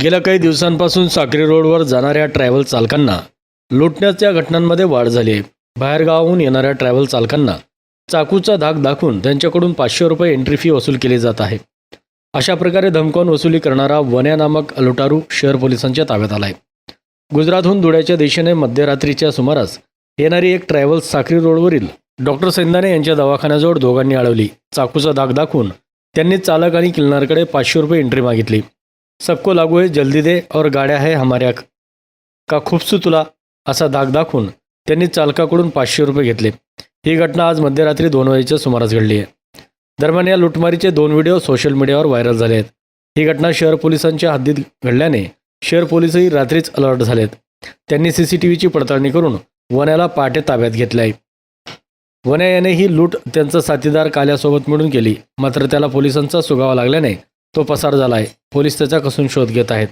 गेल्या काही दिवसांपासून साक्री रोडवर जाणाऱ्या ट्रॅव्हल चालकांना लुटण्याच्या घटनांमध्ये वाढ झाली आहे. बाहेरगावाहून येणाऱ्या ट्रॅव्हल चालकांना चाकूचा धाक दाखवून त्यांच्याकडून पाचशे रुपये एंट्री फी वसूल केली जात आहे. अशा प्रकारे धमकावून वसुली करणारा वन्या नामक लुटारू शहर पोलिसांच्या ताब्यात आला आहे गुजरातहून धुळ्याच्या दिशेने मध्यरात्रीच्या सुमारास येणारी एक ट्रॅव्हल्स साक्री रोडवरील डॉक्टर सैंदाने यांच्या दवाखान्याजवळ दोघांनी अडवली चाकूचा धाक दाखवून त्यांनी चालक आणि किल्लारकडे पाचशे रुपये एंट्री मागितली. सबको लागू है जल्दी दे और गाड्या है हमाऱ्या का खूपसू तुला असा दाग दाखवून त्यांनी चालकाकडून पाचशे रुपये घेतले। ही घटना आज मध्यरात्री दोन वाजेच्या सुमारास घडली आहे. दरम्यान या लुटमारीचे दोन व्हिडिओ सोशल मीडियावर व्हायरल झाले आहेत. ही घटना शहर पोलिसांच्या हद्दीत घडल्याने शहर पोलीसही रात्रीच अलर्ट झालेत. त्यांनी सी सी टी व्हीची पडताळणी करून वन्याला पहाटे ताब्यात घेतले आहे. वन्या याने ही लूट त्यांचा साथीदार काल्यासोबत मिळून केली मात्र त्याला पोलिसांचा सुगावा लागल्याने तो पसार झाला आहे. पोलीस त्याचा कसून शोध घेत आहेत.